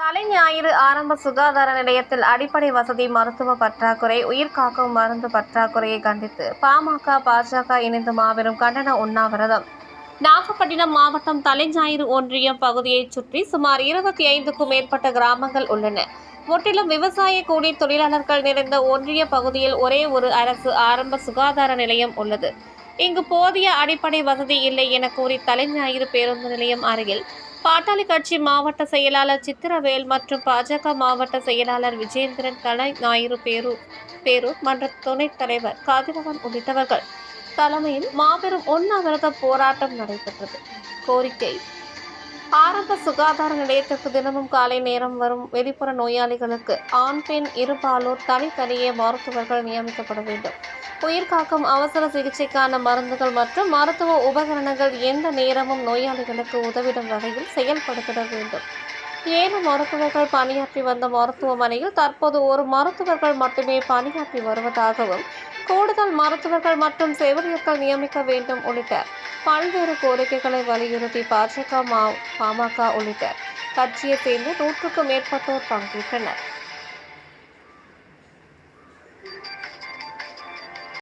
தலைஞாயிறு ஆரம்ப சுகாதார நிலையத்தில் அடிப்படை வசதி மருத்துவ பற்றாக்குறை உயிர்காக்கும் மருந்து பற்றாக்குறையை கண்டித்து பாமக பாஜக இணைந்து மாபெரும் கண்டன உண்ணாவிரதம். நாகப்பட்டினம் மாவட்டம் தலைஞாயிறு ஒன்றியம் பகுதியைச் சுற்றி சுமார் இருபத்தி ஐந்துக்கும் மேற்பட்ட கிராமங்கள் உள்ளன. முற்றிலும் விவசாய கூலி தொழிலாளர்கள் நிறைந்த ஒன்றிய பகுதியில் ஒரே ஒரு அரசு ஆரம்ப சுகாதார நிலையம் உள்ளது. இங்கு போதிய அடிப்படை வசதி இல்லை என கூறி தலைஞாயிறு பேருந்து நிலையம் அருகில் பாட்டாளி கட்சி மாவட்ட செயலாளர் சித்திரவேல் மற்றும் பாஜக மாவட்ட செயலாளர் விஜேந்திரன் தலை ஞாயிறு பேரு பேரூர் மன்ற துணைத் தலைவர் கதிரவன் உள்ளிட்டவர்கள் தலைமையில் மாபெரும் உண்ணாவிரத போராட்டம் நடைபெற்றது. கோரிக்கை ஆரம்ப சுகாதார நிலையத்திற்கு தினமும் காலை நேரம் வரும் வெளிப்புற நோயாளிகளுக்கு ஆண் பெண் இருபாலோர் தனித்தனியே மருத்துவர்கள் நியமிக்கப்பட வேண்டும். உயிர்காக்கும் அவசர சிகிச்சைக்கான மருந்துகள் மற்றும் மருத்துவ உபகரணங்கள் எந்த நேரமும் நோயாளிகளுக்கு உதவிடும் வகையில் செயல்படுத்திட வேண்டும். ஏழு மருத்துவர்கள் பணியாற்றி வந்த மருத்துவமனையில் தற்போது ஒரு மருத்துவர்கள் மட்டுமே பணியாற்றி வருவதாகவும் கூடுதல் மருத்துவர்கள் மற்றும் செவிலியர்கள் நியமிக்க வேண்டும் உள்ளிட்ட பல்வேறு கோரிக்கைகளை வலியுறுத்தி பாஜக மா பாமக உள்ளிட்ட கட்சியைச் சேர்ந்த நூற்றுக்கும் மேற்பட்டோர் பங்கேற்றனர்.